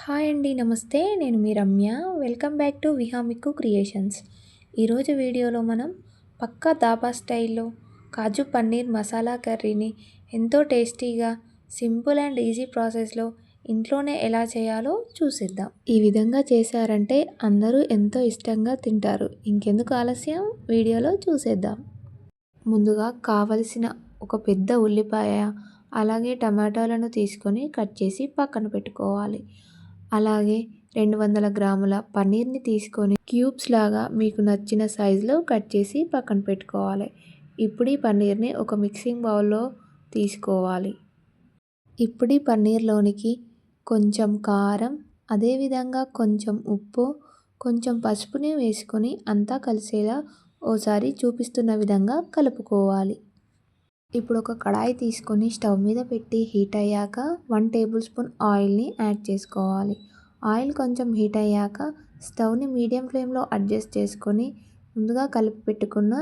Hi అండి నమస్తే. నేను మీ Ramya. Welcome back to Vihamikku creations. ఈరోజు వీడియోలో మనం పక్కా దాబా స్టైల్లో కాజు పన్నీర్ మసాలా కర్రీని ఎంతో టేస్టీగా సింపుల్ అండ్ ఈజీ ప్రాసెస్లో ఇంట్లోనే ఎలా చేయాలో చూసేద్దాం. ఈ విధంగా చేశారంటే అందరూ ఎంతో ఇష్టంగా తింటారు. ఇంకెందుకు ఆలస్యం? వీడియోలో చూసేద్దాం. ముందుగా కావలసిన ఒక పెద్ద ఉల్లిపాయ అలాగే టమాటాలను తీసుకొని కట్ చేసి పక్కన పెట్టుకోవాలి. అలాగే రెండు వందల గ్రాముల పన్నీర్ని తీసుకొని క్యూబ్స్ లాగా మీకు నచ్చిన సైజులో కట్ చేసి పక్కన పెట్టుకోవాలి. ఇప్పుడు ఈ పన్నీర్ని ఒక మిక్సింగ్ బౌల్లో తీసుకోవాలి. ఇప్పుడు ఈ పన్నీర్లోనికి కొంచెం కారం అదేవిధంగా కొంచెం ఉప్పు కొంచెం పసుపుని వేసుకొని అంతా కలిసేలా ఓసారి చూపిస్తున్న విధంగా కలుపుకోవాలి. ఇప్పుడు ఒక కడాయి తీసుకొని స్టవ్ మీద పెట్టి హీట్ అయ్యాక వన్ టేబుల్ స్పూన్ ఆయిల్ని యాడ్ చేసుకోవాలి. ఆయిల్ కొంచెం హీట్ అయ్యాక స్టవ్ని మీడియం ఫ్లేమ్లో అడ్జస్ట్ చేసుకొని ముందుగా కలిపి పెట్టుకున్న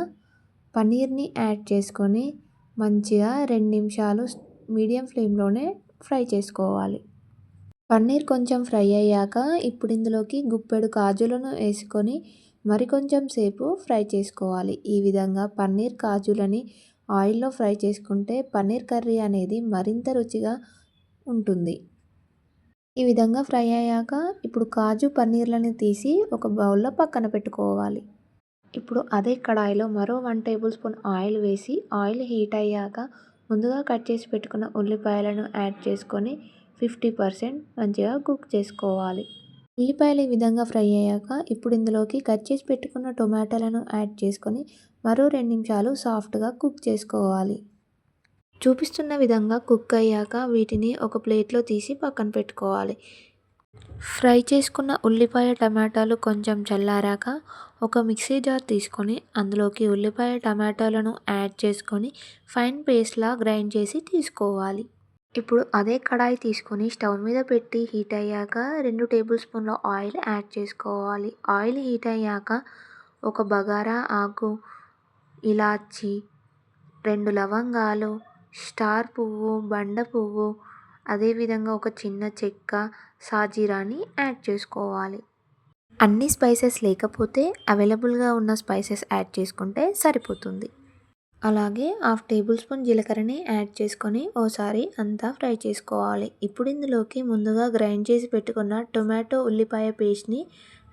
పన్నీర్ని యాడ్ చేసుకొని మంచిగా రెండు నిమిషాలు మీడియం ఫ్లేమ్లోనే ఫ్రై చేసుకోవాలి. పన్నీర్ కొంచెం ఫ్రై అయ్యాక ఇప్పుడు ఇందులోకి గుప్పెడు కాజులను వేసుకొని మరికొంచెం సేపు ఫ్రై చేసుకోవాలి. ఈ విధంగా పన్నీర్ కాజులని ఆయిల్లో ఫ్రై చేసుకుంటే పన్నీర్ కర్రీ అనేది మరింత రుచిగా ఉంటుంది. ఈ విధంగా ఫ్రై అయ్యాక ఇప్పుడు కాజు పన్నీర్లని తీసి ఒక బౌల్లో పక్కన పెట్టుకోవాలి. ఇప్పుడు అదే కడాయిలో మరో వన్ టేబుల్ స్పూన్ ఆయిల్ వేసి ఆయిల్ హీట్ అయ్యాక ముందుగా కట్ చేసి పెట్టుకున్న ఉల్లిపాయలను యాడ్ చేసుకొని ఫిఫ్టీ పర్సెంట్ మంచిగా కుక్ చేసుకోవాలి. ఉల్లిపాయలు ఈ విధంగా ఫ్రై అయ్యాక ఇప్పుడు ఇందులోకి కట్ చేసి పెట్టుకున్న టొమాటోలను యాడ్ చేసుకొని మరో రెండు నిమిషాలు సాఫ్ట్గా కుక్ చేసుకోవాలి. చూపిస్తున్న విధంగా కుక్ అయ్యాక వీటిని ఒక ప్లేట్లో తీసి పక్కన పెట్టుకోవాలి. ఫ్రై చేసుకున్న ఉల్లిపాయ టమాటాలు కొంచెం చల్లారాక ఒక మిక్సీ జార్ తీసుకొని అందులోకి ఉల్లిపాయ టమాటాలను యాడ్ చేసుకొని ఫైన్ పేస్ట్లా గ్రైండ్ చేసి తీసుకోవాలి. ఇప్పుడు అదే కడాయి తీసుకొని స్టవ్ మీద పెట్టి హీట్ అయ్యాక రెండు టేబుల్ స్పూన్ల ఆయిల్ యాడ్ చేసుకోవాలి. ఆయిల్ హీట్ అయ్యాక ఒక బగారా ఆకు ఇలాచి రెండు లవంగాలు స్టార్ పువ్వు బండ పువ్వు అదేవిధంగా ఒక చిన్న చెక్క సాజీరాని యాడ్ చేసుకోవాలి. అన్ని స్పైసెస్ లేకపోతే అవైలబుల్గా ఉన్న స్పైసెస్ యాడ్ చేసుకుంటే సరిపోతుంది. అలాగే హాఫ్ టేబుల్ స్పూన్ జీలకర్రని యాడ్ చేసుకొని ఓసారి అంతా ఫ్రై చేసుకోవాలి. ఇప్పుడు ఇందులోకి ముందుగా గ్రైండ్ చేసి పెట్టుకున్న టొమాటో ఉల్లిపాయ పేస్ట్ని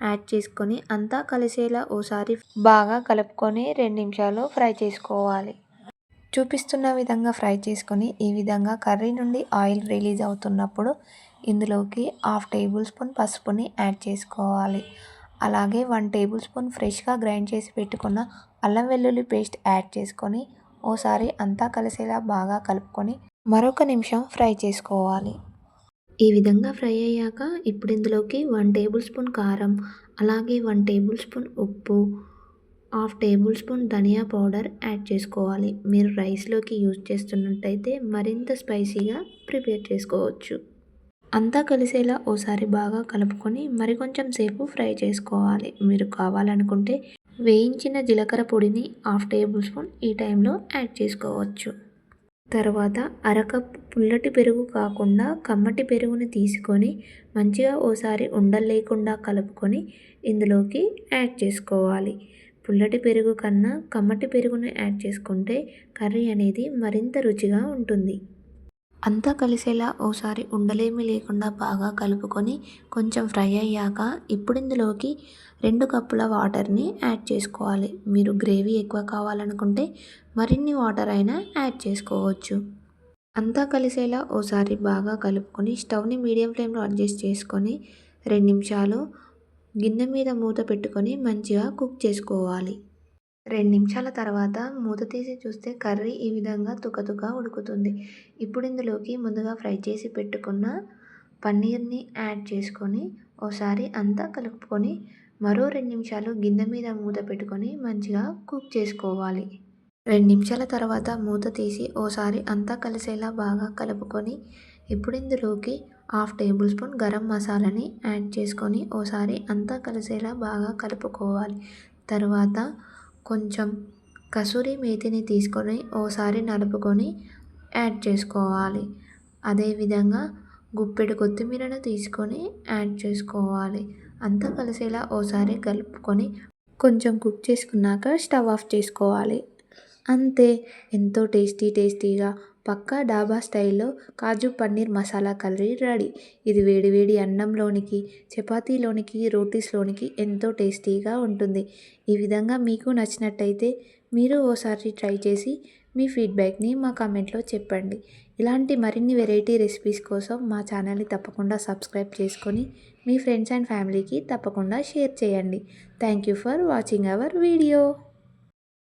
యాడ్ చేసుకొని అంతా కలిసేలా ఓసారి బాగా కలుపుకొని రెండు నిమిషాలు ఫ్రై చేసుకోవాలి. చూపిస్తున్న విధంగా ఫ్రై చేసుకొని ఈ విధంగా కర్రీ నుండి ఆయిల్ రిలీజ్ అవుతున్నప్పుడు ఇందులోకి హాఫ్ టేబుల్ స్పూన్ పసుపుని యాడ్ చేసుకోవాలి. అలాగే వన్ టేబుల్ స్పూన్ ఫ్రెష్గా గ్రైండ్ చేసి పెట్టుకున్న అల్లం వెల్లుల్లి పేస్ట్ యాడ్ చేసుకొని ఓసారి అంతా కలిసేలా బాగా కలుపుకొని మరొక నిమిషం ఫ్రై చేసుకోవాలి. ఈ విధంగా ఫ్రై అయ్యాక ఇప్పుడు ఇందులోకి వన్ టేబుల్ స్పూన్ కారం అలాగే వన్ టేబుల్ స్పూన్ ఉప్పు హాఫ్ టేబుల్ స్పూన్ ధనియా పౌడర్ యాడ్ చేసుకోవాలి. మీరు రైస్లోకి యూజ్ చేస్తున్నట్టయితే మరింత స్పైసీగా ప్రిపేర్ చేసుకోవచ్చు. అంతా కలిసేలా ఓసారి బాగా కలుపుకొని మరికొంచెం సేపు ఫ్రై చేసుకోవాలి. మీరు కావాలనుకుంటే వేయించిన జీలకర్ర పొడిని హాఫ్ టేబుల్ స్పూన్ ఈ టైంలో యాడ్ చేసుకోవచ్చు. తర్వాత అరకప్ పుల్లటి పెరుగు కాకుండా కమ్మటి పెరుగుని తీసుకొని మంచిగా ఓసారి ఉండలు లేకుండా కలుపుకొని ఇందులోకి యాడ్ చేసుకోవాలి. పుల్లటి పెరుగు కన్నా కమ్మటి పెరుగును యాడ్ చేసుకుంటే కర్రీ అనేది మరింత రుచిగా ఉంటుంది. అంతా కలిసేలా ఓసారి ఉండలేమి లేకుండా బాగా కలుపుకొని కొంచెం ఫ్రై అయ్యాక ఇప్పుడు ఇందులోకి రెండు కప్పుల వాటర్ని యాడ్ చేసుకోవాలి. మీరు గ్రేవీ ఎక్కువ కావాలనుకుంటే మరిన్ని వాటర్ అయినా యాడ్ చేసుకోవచ్చు. అంతా కలిసేలా ఓసారి బాగా కలుపుకొని స్టవ్ని మీడియం ఫ్లేమ్లో అడ్జస్ట్ చేసుకొని రెండు నిమిషాలు గిన్నె మీద మూత పెట్టుకొని మంచిగా కుక్ చేసుకోవాలి. రెండు నిమిషాల తర్వాత మూత తీసి చూస్తే కర్రీ ఈ విధంగా తుకతుక ఉడుకుతుంది. ఇప్పుడు ఇందులోకి ముందుగా ఫ్రై చేసి పెట్టుకున్న పన్నీర్ని యాడ్ చేసుకొని ఓసారి అంతా కలుపుకొని మరో రెండు నిమిషాలు గిన్నె మీద మూత పెట్టుకొని మంచిగా కుక్ చేసుకోవాలి. రెండు నిమిషాల తర్వాత మూత తీసి ఓసారి అంతా కలిసేలా బాగా కలుపుకొని ఇప్పుడు ఇందులోకి హాఫ్ టేబుల్ స్పూన్ గరం మసాలాని యాడ్ చేసుకొని ఓసారి అంతా కలిసేలా బాగా కలుపుకోవాలి. తర్వాత కొంచెం కసూరి మేతిని తీసుకొని ఓసారి నలుపుకొని యాడ్ చేసుకోవాలి. అదేవిధంగా గుప్పెడు కొత్తిమీరను తీసుకొని యాడ్ చేసుకోవాలి. అంతా కలిసేలా ఓసారి కలుపుకొని కొంచెం కుక్ చేసుకున్నాక స్టవ్ ఆఫ్ చేసుకోవాలి. అంతే. ఎంతో టేస్టీ టేస్టీగా పక్కా డాబా స్టైల్లో కాజు పన్నీర్ మసాలా కర్రీ రెడీ. ఇది వేడివేడి అన్నంలోనికి చపాతీలోనికి రోటీస్లోనికి ఎంతో టేస్టీగా ఉంటుంది. ఈ విధంగా మీకు నచ్చినట్టయితే మీరు ఓసారి ట్రై చేసి మీ ఫీడ్బ్యాక్ని మా కామెంట్లో చెప్పండి. ఇలాంటి మరిన్ని వెరైటీ రెసిపీస్ కోసం మా ఛానల్ని తప్పకుండా సబ్స్క్రైబ్ చేసుకొని మీ ఫ్రెండ్స్ అండ్ ఫ్యామిలీకి తప్పకుండా షేర్ చేయండి. Thank you for watching our video.